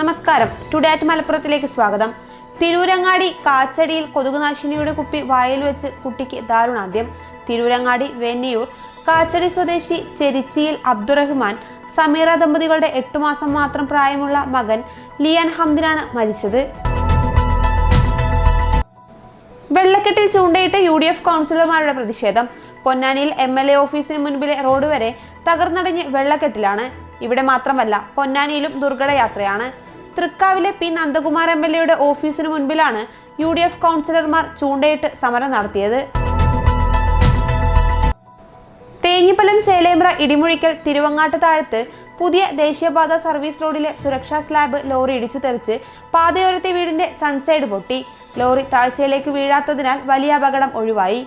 നമസ്കാരം. Today at മലപ്പുറത്തിലേക്ക് സ്വാഗതം. തിരൂരങ്ങാടി കാച്ചടിയിൽ കൊതുകുനാശിനിയുടെ കുപ്പി വായിൽ വെച്ച് കുട്ടിക്ക് ദാരുണാദ്യം തിരൂരങ്ങാടി വെന്നിയൂർ കാച്ചടി സ്വദേശി ചെരിച്ചിയിൽ അബ്ദുറഹ്മാൻ സമീറ ദമ്പതികളുടെ എട്ടു മാസം മാത്രം പ്രായമുള്ള മകൻ ലിയാൻ ഹംദിനാണ് മരിച്ചത്. വെള്ളക്കെട്ടിൽ ചൂണ്ടയിട്ട് യു ഡി എഫ് കൗൺസിലർമാരുടെ പ്രതിഷേധം. പൊന്നാനിയിൽ എം എൽ എ ഓഫീസിന് മുൻപിലെ റോഡ് വരെ തകർന്നടിഞ്ഞ് വെള്ളക്കെട്ടിലാണ്. ഇവിടെ മാത്രമല്ല പൊന്നാനിയിലും ദുർഘടയാത്രയാണ്. തൃക്കാവിലെ പി നന്ദകുമാർ എം എൽ എയുടെ ഓഫീസിന് മുൻപിലാണ് യു ഡി എഫ് കൗൺസിലർമാർ ചൂണ്ടയിട്ട് സമരം നടത്തിയത്. തേഞ്ഞിപ്പലം ചേലേമ്പ്ര ഇടിമുഴിക്കൽ തിരുവങ്ങാട്ട് താഴത്ത് പുതിയ ദേശീയപാത സർവീസ് റോഡിലെ സുരക്ഷാ സ്ലാബ് ലോറി ഇടിച്ചു തെറിച്ച് പാതയോരത്തെ വീടിന്റെ സൺസൈഡ് പൊട്ടി. ലോറി താഴ്ചയിലേക്ക് വീഴാത്തതിനാൽ വലിയ അപകടം ഒഴിവായി.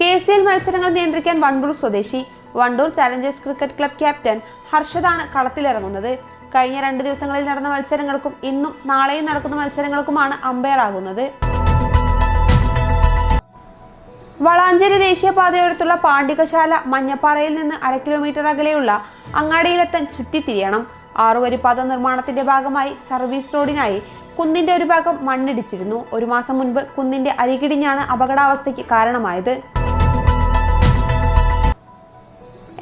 കെ സി എൽ മത്സരങ്ങൾ നിയന്ത്രിക്കാൻ വണ്ടൂർ സ്വദേശി. Wandoor challengers cricket club captain ഹർഷദാണ് കളത്തിലിറങ്ങുന്നത്. കഴിഞ്ഞ രണ്ട് ദിവസങ്ങളിൽ നടന്ന മത്സരങ്ങൾക്കും ഇന്നും നാളെയും നടക്കുന്ന മത്സരങ്ങൾക്കുമാണ് അമ്പയർ ആകുന്നത് വളാഞ്ചേരി ദേശീയപാതയോരത്തുള്ള പാണ്ഡികശാല മഞ്ഞപ്പാറയിൽ നിന്ന് അര കിലോമീറ്റർ അകലെയുള്ള അങ്ങാടിയിലെത്താൻ ചുറ്റിത്തിരിയണം. ആറുവരിപ്പാത നിർമ്മാണത്തിന്റെ ഭാഗമായി സർവീസ് റോഡിനായി കുന്നിന്റെ ഒരു ഭാഗം മണ്ണിടിച്ചിരുന്നു. ഒരു മാസം മുൻപ് കുന്നിന്റെ അരികിടിഞ്ഞാണ് അപകടാവസ്ഥയ്ക്ക് കാരണമായത്.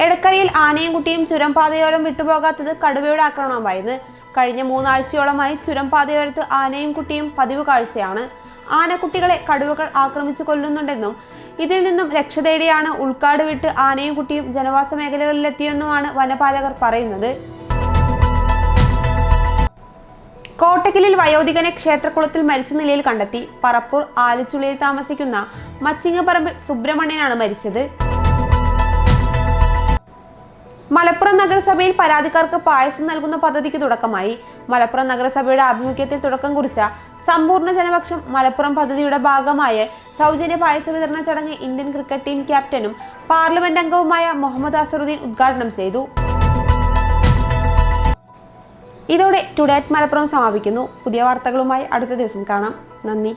എടക്കരയിൽ ആനയും ചുരം പാതയോരം വിട്ടുപോകാത്തത് കടുവയുടെ ആക്രമണമായിരുന്നു കഴിഞ്ഞ മൂന്നാഴ്ചയോളമായി ചുരം പാതയോരത്ത് ആനയും കുട്ടിയും പതിവ് കാഴ്ചയാണ്. ആനക്കുട്ടികളെ കടുവകൾ ആക്രമിച്ചു കൊല്ലുന്നുണ്ടെന്നും ഇതിൽ നിന്നും രക്ഷ തേടിയാണ് ഉൾക്കാട് വിട്ട് ആനയും കുട്ടിയും ജനവാസ മേഖലകളിലെത്തിയെന്നുമാണ് വനപാലകർ പറയുന്നത്. കോട്ടക്കലിൽ വയോധികനെ ക്ഷേത്രക്കുളത്തിൽ മരിച്ച നിലയിൽ കണ്ടെത്തി. പറപ്പൂർ ആലിച്ചുള്ളിയിൽ താമസിക്കുന്ന മച്ചിങ്ങപ്പറമ്പിൽ സുബ്രഹ്മണ്യനാണ് മരിച്ചത്. മലപ്പുറം നഗരസഭയിൽ പരാതിക്കാർക്ക് പായസം നൽകുന്ന പദ്ധതിക്ക് തുടക്കമായി. മലപ്പുറം നഗരസഭയുടെ ആഭിമുഖ്യത്തിൽ തുടക്കം കുറിച്ച സമ്പൂർണ ജനപക്ഷം മലപ്പുറം പദ്ധതിയുടെ ഭാഗമായ സൗജന്യ പായസ വിതരണ ചടങ്ങ് ഇന്ത്യൻ ക്രിക്കറ്റ് ടീം ക്യാപ്റ്റനും പാർലമെന്റ് അംഗവുമായ മുഹമ്മദ് അസറുദ്ദീൻ ഉദ്ഘാടനം ചെയ്തു. ഇതോടെ ടുഡേറ്റ് മലപ്പുറം സമാപിക്കുന്നു. പുതിയ വാർത്തകളുമായി അടുത്ത ദിവസം കാണാം. നന്ദി.